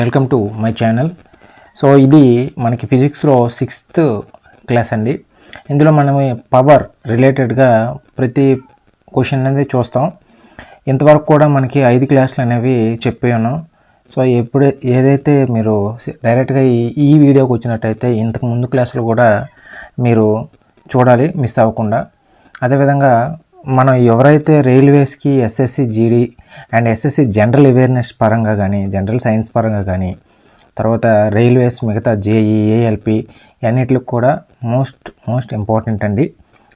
Welcome to my channel. So ఇది మనకి ఫిజిక్స్లో సిక్స్త్ క్లాస్ అండి. ఇందులో మనం పవర్ రిలేటెడ్గా ప్రతి క్వశ్చన్ అనేది చూస్తాం. ఇంతవరకు కూడా మనకి ఐదు క్లాసులు అనేవి చెప్పి ఉన్నాం. సో ఎప్పుడు ఏదైతే మీరు డైరెక్ట్గా ఈ ఈ వీడియోకి వచ్చినట్టయితే ఇంతకు ముందు క్లాసులు కూడా మీరు చూడాలి మిస్ అవ్వకుండా. అదేవిధంగా మనం ఎవరైతే రైల్వేస్కి SSC GD and SSC general awareness పరంగా కానీ జనరల్ సైన్స్ పరంగా కానీ తర్వాత రైల్వేస్ మిగతా జేఈ ఏఎల్పి అన్నిటికి కూడా మోస్ట్ మోస్ట్ ఇంపార్టెంట్ అండి.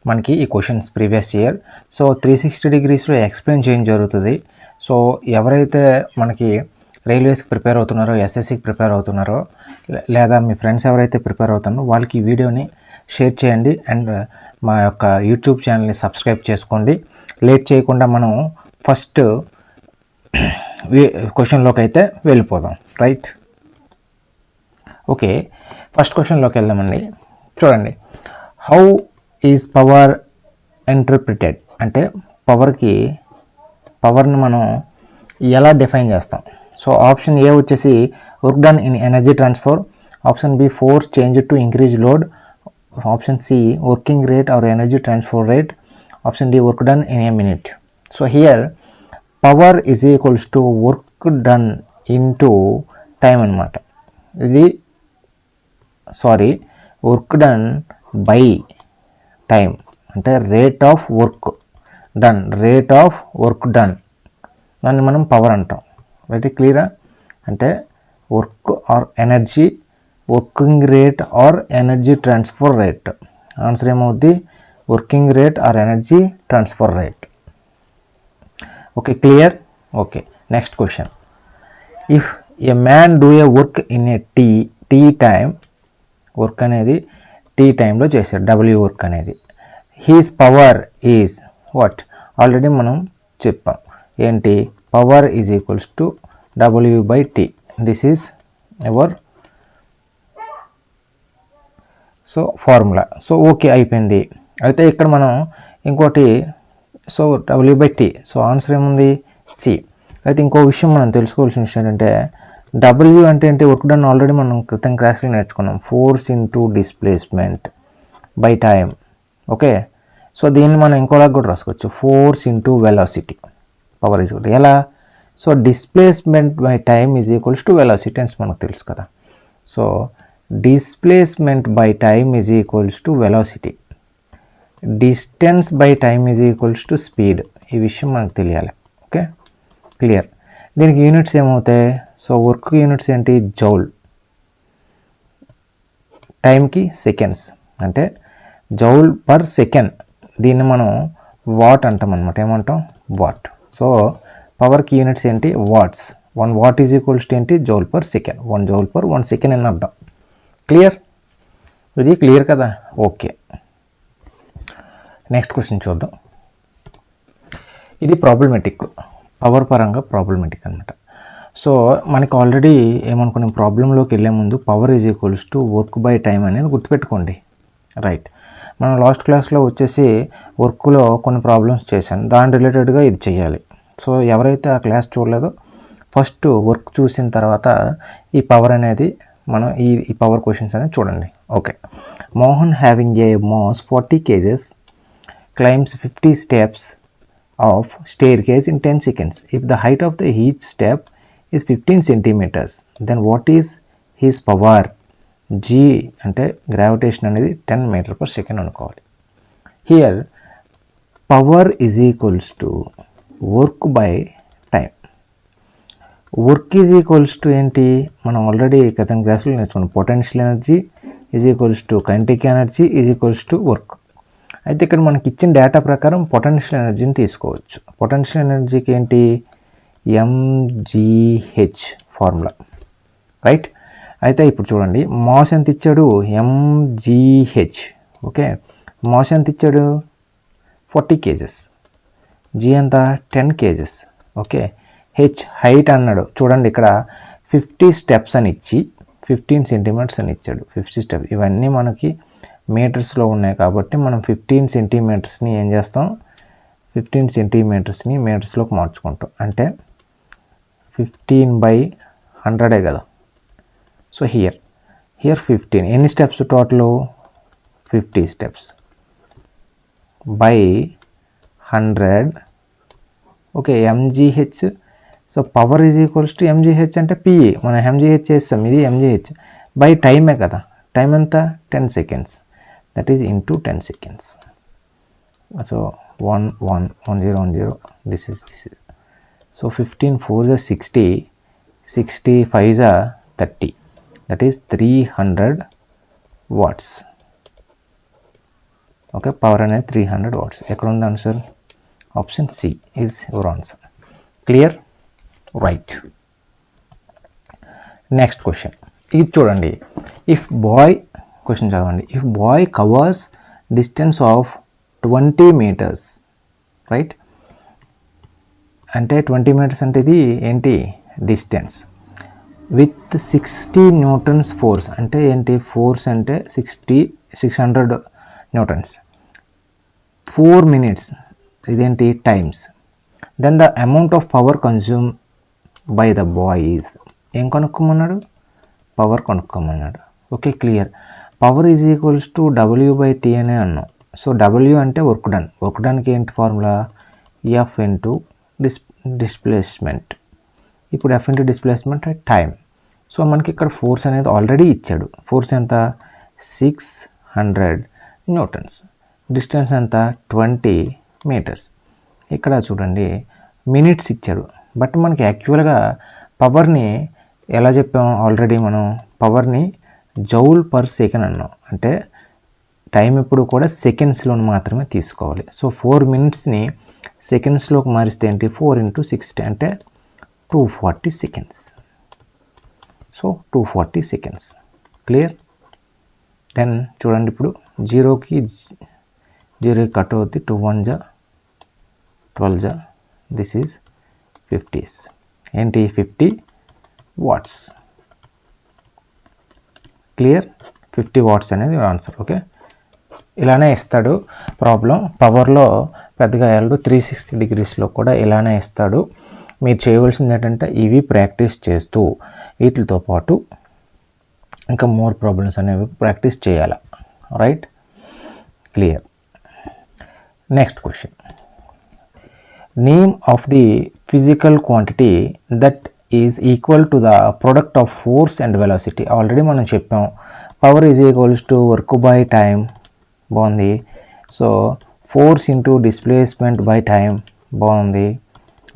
మనకి ఈ questions previous year. So three sixty డిగ్రీస్లో explain చేయడం జరుగుతుంది. సో ఎవరైతే మనకి రైల్వేస్కి ప్రిపేర్ అవుతున్నారో ఎస్ఎస్సికి ప్రిపేర్ అవుతున్నారో లే- లేదా మీ ఫ్రెండ్స్ ఎవరైతే ప్రిపేర్ అవుతున్నారో వాళ్ళకి ఈ వీడియోని షేర్ చేయండి. అండ్ మా యొక్క యూట్యూబ్ ఛానల్ని సబ్స్క్రైబ్ చేసుకోండి. లేట్ చేయకుండా మనం ఫస్ట్ క్వశ్చన్లోకి అయితే వెళ్ళిపోదాం. రైట్? ఓకే. ఫస్ట్ క్వశ్చన్లోకి వెళ్దామండి. చూడండి. How is power interpreted? అంటే పవర్కి పవర్ని మనం ఎలా డిఫైన్ చేస్తాం? సో ఆప్షన్ ఏ వచ్చేసి work done in energy transfer. Option B force change to increase load. Option C working rate or energy transfer rate option D work done in a minute so here power is equals to work done in to time అనమాట ఇది sorry work done by time అంటే rate of work done rate of work done దాన్ని మనం power అంటాం. Right క్లియరా అంటే work or energy working rate or energy transfer rate answer ఏమవుద్ది? Working rate or energy transfer rate okay clear okay next question if a man do a work in a T T time work అనేది T టైంలో చేశాడు W work అనేది. His power is what already మనం చెప్పాం. ఏంటి? Power is equals to W by T this is ever so formula. So okay అయిపోయింది. అయితే ఇక్కడ మనం ఇంకోటి so W by T so answer ఏముంది? సి అయితే ఇంకో విషయం మనం తెలుసుకోవాల్సిన విషయం ఏంటంటే డబ్ల్యూ అంటే ఏంటి? వర్క్ డన్ ఆల్రెడీ మనం క్రితం క్లాస్లో నేర్చుకున్నాం. Force into displacement by time okay? So దీన్ని మనం ఇంకోలాగా కూడా రాసుకోవచ్చు. Force into velocity power is ఎలా? So displacement by time is equals to velocity అని మనకు తెలుసు కదా. So displacement by time is equals to velocity distance by time is equals to speed ఈ విషయం మనకు తెలియాలి. ఓకే క్లియర్ దీనికి యూనిట్స్ ఏమవుతాయి? సో వర్క్ యూనిట్స్ ఏంటి? జౌల్ టైంకి సెకండ్స్ అంటే జౌల్ పర్ సెకండ్ దీన్ని మనం వాట్ అంటాం అనమాట ఏమంటాం? వాట్ సో పవర్కి యూనిట్స్ ఏంటి? Watts one watt is equals to ఏంటి? Joule per second one joule per one second అని అర్థం. క్లియర్ ఇది క్లియర్ కదా? ఓకే నెక్స్ట్ క్వశ్చన్ చూద్దాం. ఇది ప్రాబ్లమెటిక్ పవర్ పరంగా ప్రాబ్లమెటిక్ అనమాట సో మనకి ఆల్రెడీ ఏమనుకున్నాం? ప్రాబ్లంలోకి వెళ్ళే ముందు power is equals to work by time అనేది గుర్తుపెట్టుకోండి. రైట్ మనం లాస్ట్ క్లాస్లో వచ్చేసి వర్క్లో కొన్ని ప్రాబ్లమ్స్ చేశాను దాని రిలేటెడ్గా ఇది చేయాలి. సో ఎవరైతే ఆ క్లాస్ చూడలేదో ఫస్ట్ వర్క్ చూసిన తర్వాత ఈ పవర్ అనేది మనం ఈ ఈ పవర్ క్వశ్చన్స్ అనేది చూడండి. Okay Mohan having a mass forty kgs climbs fifty steps of stair cage in ten seconds if the height of the each step is fifteen centimetres then what is his power G అంటే gravitation అనేది ten metre per second అనుకోవాలి. Here power is equals to work by work is equals to ఏంటి? మనం already కథన్ క్లాసులో నేర్చుకున్నాం. Potential energy is equals to kinetic energy is equals to work అయితే ఇక్కడ మనకి ఇచ్చిన డేటా ప్రకారం పొటెన్షియల్ ఎనర్జీని తీసుకోవచ్చు. పొటెన్షియల్ ఎనర్జీకి ఏంటి? ఎంజీహెచ్ ఫార్ములా రైట్ అయితే ఇప్పుడు చూడండి. మాస్ ఎంత ఇచ్చాడు? MGH okay? మాస్ ఎంత ఇచ్చాడు? Forty kgs. జీ ఎంత? Ten kgs. Okay? H height అన్నాడు. చూడండి ఇక్కడ ఫిఫ్టీ స్టెప్స్ అని ఇచ్చి ఫిఫ్టీన్ సెంటీమీటర్స్ అని ఇచ్చాడు. ఫిఫ్టీ స్టెప్స్ ఇవన్నీ మనకి మీటర్స్లో ఉన్నాయి కాబట్టి మనం ఫిఫ్టీన్ సెంటీమీటర్స్ని ఏం చేస్తాం? ఫిఫ్టీన్ సెంటీమీటర్స్ని మీటర్స్లోకి మార్చుకుంటాం. అంటే ఫిఫ్టీన్ బై హండ్రెడే కదా. సో హియర్ హియర్ ఫిఫ్టీన్ ఎన్ని steps total fifty steps by hundred okay MGH so power is equals to MGH అంటే పిఈ మనం ఎంజీహెచ్ చేస్తాం. ఇది ఎంజీహెచ్ బై టైమే కదా? టైం ఎంత? Ten seconds that is into ten seconds so one one one zero one zero this is this is so fifteen four జా sixty sixty five జా thirty that is three hundred watts okay power అనేది three hundred watts ఎక్కడ ఉంది answer option C is your answer clear right next question ఇది చూడండి. If boy question చదవండి. If boy covers distance of twenty metres right అంటే twenty metres అంటే ఇది ఏంటి? Distance with sixty newtons force అంటే ఏంటి? ఫోర్స్ అంటే sixty six hundred newtons four minutes ఇదేంటి? Times then the amount of power consume by the boy is ఏం కొనుక్కోమన్నాడు? Power కొనుక్కోమన్నాడు. Okay clear power is equals to W by T అనే అన్నాం. So W అంటే work done work డన్కి ఏంటి formula F into dis displacement ఇప్పుడు F into displacement time so మనకి ఇక్కడ ఫోర్స్ అనేది ఆల్రెడీ ఇచ్చాడు. ఫోర్స్ ఎంత? సిక్స్ హండ్రెడ్ న్యూటన్స్ డిస్టెన్స్ ఎంత? ట్వంటీ మీటర్స్ ఇక్కడ చూడండి మినిట్స్ ఇచ్చాడు. బట్ మనకి యాక్చువల్గా పవర్ని ఎలా చెప్పాం? ఆల్రెడీ మనం పవర్ని జౌల్ పర్ సెకండ్ అన్నాం. అంటే టైం ఎప్పుడు కూడా సెకండ్స్లో మాత్రమే తీసుకోవాలి. సో ఫోర్ మినిట్స్ని సెకండ్స్లోకి మారిస్తే ఏంటి? ఫోర్ ఇంటూ సిక్స్టీ అంటే two forty seconds. So two forty seconds. Clear? Then చూడండి ఇప్పుడు జీరోకి జీరోకి కట్ అవుతుంది టూ వన్ జా ట్వెల్వ్ జా. This is fifties. ఏంటి? Fifty watts. Clear? Fifty watts అనేది ఆన్సర్. ఓకే? ఇలానే ఇస్తాడు. ప్రాబ్లం పవర్లో పెద్దగా వెళ్ళడు త్రీ సిక్స్టీ డిగ్రీస్లో కూడా ఇలానే ఇస్తాడు. మీరు చేయవలసింది ఏంటంటే ఇవి ప్రాక్టీస్ చేస్తూ వీటితో పాటు ఇంకా మోర్ ప్రాబ్లమ్స్ అనేవి ప్రాక్టీస్ చేయాలి. Right? Clear. Next question. Name of the physical quantity that is equal to the product of force and velocity already మనం చెప్పాం power is equals to work by time బాగుంది. So force into displacement by time బాగుంది.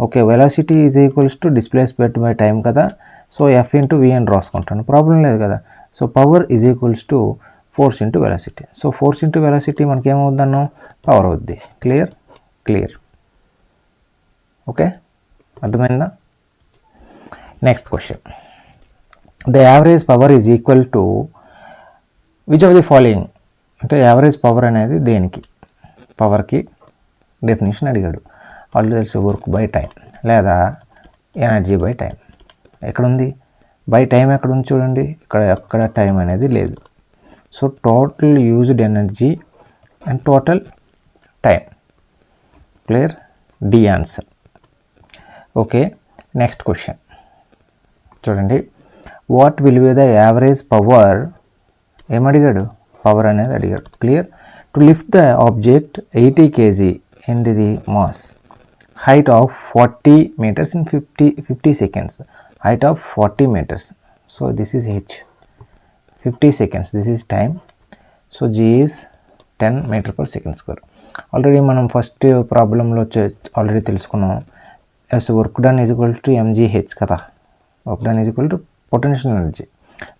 Okay velocity is equals to displacement by time కదా? So F into V అని రాసుకుంటాను. Problem లేదు కదా? So power is equals to force into velocity so force into velocity మనకి ఏమవుద్దన్నాం power అవుద్ది. Clear clear okay అర్థమైందా? Next question the average power is equal to which of the following అంటే average power అనేది దేనికి? పవర్కి డెఫినేషన్ అడిగాడు. Already work by time లేదా ఎనర్జీ బై టైం ఎక్కడుంది? బై టైం ఎక్కడ ఉంది చూడండి. ఇక్కడ ఎక్కడ టైం అనేది లేదు. So total used energy and total time clear D answer okay next question చూడండి. What will be the average power ఏమడిగాడు power అనేది అడిగాడు. Clear to lift the object eighty KG ఏంటిది? Mass height of forty metres in fifty fifty seconds height of forty metres so this is H fifty seconds this is time so G is ten metre per second square already మనం first ప్రాబ్లంలో already తెలుసుకున్నాం. Yes work done is equal to MGH కదా work done is equal to potential energy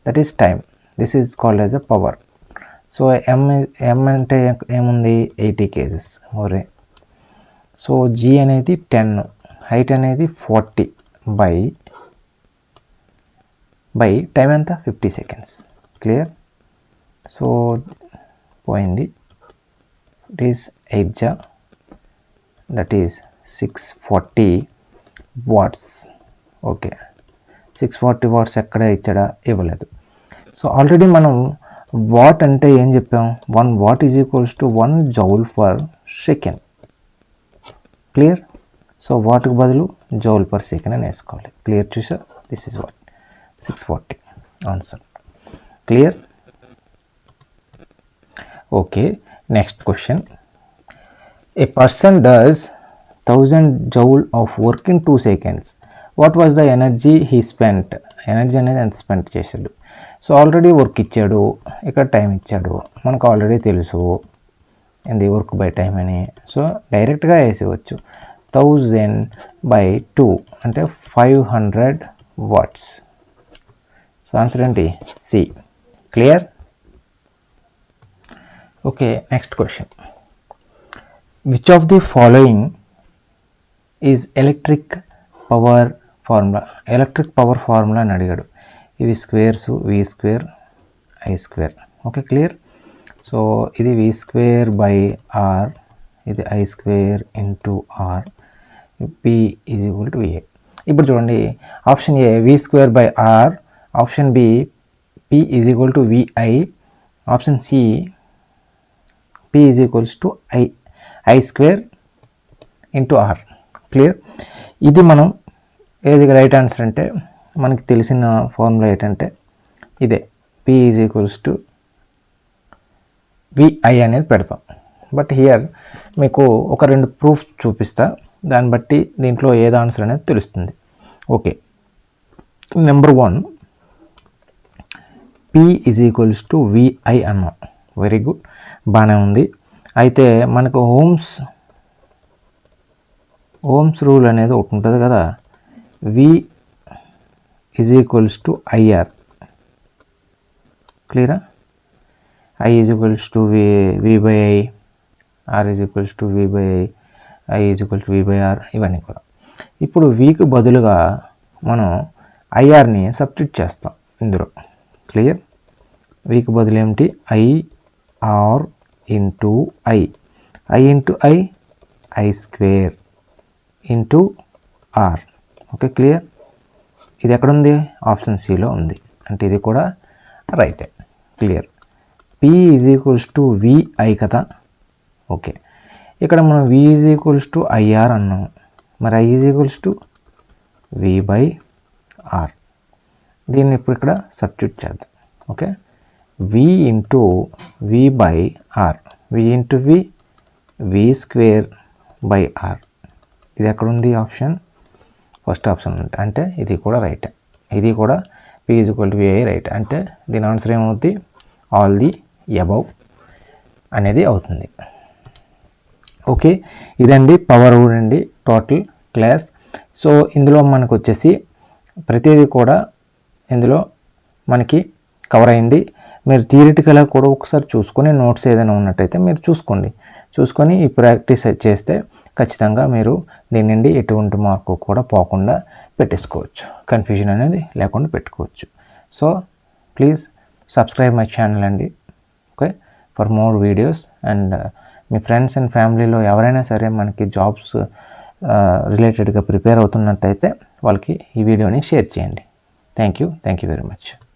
that is time this is called as a power so M M అంటే ఏముంది? Eighty kgs ఒరే so G అనేది ten height అనేది forty by by time ఎంత? Fifty seconds clear so పోయింది. It is eight జా. That is six forty watts okay six forty watts ఎక్కడ ఇచ్చాడా? ఇవ్వలేదు. సో ఆల్రెడీ మనం వాట్ అంటే ఏం చెప్పాం? One watt is equals to one joule for second clear so వాట్కి బదులు జౌల్ పర్ సెకండ్ అని వేసుకోవాలి. క్లియర్ చూసా? This is watt six forty answer clear okay next question a person does thousand joule of work in two seconds what was the energy he spent energy అనేది ఎంత spend చేశాడు? So already work ఇచ్చాడు. ఇక్కడ time ఇచ్చాడు. మనకు already తెలుసు. ఇది work by time అని. సో డైరెక్ట్గా వేసేవచ్చు థౌజండ్ బై టూ అంటే five hundred watts so answer ఏంటి? C clear okay next question which of the following is electric power formula electric power formula అని అడిగాడు. ఇవి squares V square I square okay clear so ఇది V square by R ఇది I square into R P is equal to VA ఇప్పుడు చూడండి option A V square by R option B P is equal to VI option C P is equals to I I square into R clear. ఇది మనం ఏది right answer అంటే మనకి తెలిసిన formula ఏంటంటే ఇదే. P is equals to VI అనేది పెడతాం. బట్ హియర్ మీకు ఒక రెండు ప్రూఫ్ చూపిస్తా. దాన్ని బట్టి దీంట్లో ఏది ఆన్సర్ అనేది తెలుస్తుంది. Okay number one P is equals to VI అన్నాం. వెరీ గుడ్ బాగానే ఉంది. అయితే మనకు హోమ్స్ ఓమ్స్ రూల్ అనేది ఒకటి ఉంటుంది కదా. V is equals to IR క్లియరా I is equals to V V by I R is equals to V by I I is equals to V by R ఇవన్నీ కూడా. ఇప్పుడు వీకి బదులుగా మనం ఐఆర్ని సబ్స్టిట్యూట్ చేస్తాం ఇందులో. క్లియర్ వీకి బదులు ఏమిటి? I R into I I into I I square into R. Okay clear? ఇది ఎక్కడుంది? ఆప్షన్ సిలో ఉంది. అంటే ఇది కూడా రైటే. Clear. P is equals to VI కదా? ఓకే. ఇక్కడ మనం V is equals to IR అన్నాం. మరి I is equals to V by R దీన్ని ఇప్పుడు ఇక్కడ సబ్స్టిట్యూట్ చేద్దాం. Okay. V into V by R V into V V square by R ఇది ఎక్కడుంది ఆప్షన్? ఫస్ట్ ఆప్షన్ అంటే అంటే ఇది కూడా రైట్. ఇది కూడా P is equal to VI right అంటే దీని ఆన్సర్ ఏమవుద్ది? ఆల్ ది అబౌవ్ అనేది అవుతుంది. ఓకే ఇదండి పవర్ అండి టోటల్ క్లాస్ సో ఇందులో మనకు వచ్చేసి ప్రతిదీ కూడా ఇందులో మనకి కవర్ అయింది. మీరు థియరిటికల్గా కూడా ఒకసారి చూసుకొని నోట్స్ ఏదైనా ఉన్నట్టయితే మీరు చూసుకోండి. చూసుకొని ఈ ప్రాక్టీస్ చేస్తే ఖచ్చితంగా మీరు దీని నుండి ఎటువంటి మార్కు కూడా పోకుండా పెట్టేసుకోవచ్చు. కన్ఫ్యూజన్ అనేది లేకుండా పెట్టుకోవచ్చు. So please subscribe my channel అండి. Okay? For more videos and me friends and ఫ్యామిలీలో ఎవరైనా సరే మనకి జాబ్స్ రిలేటెడ్గా ప్రిపేర్ అవుతున్నట్టయితే వాళ్ళకి ఈ వీడియోని షేర్ చేయండి. Thank you. Thank you very much.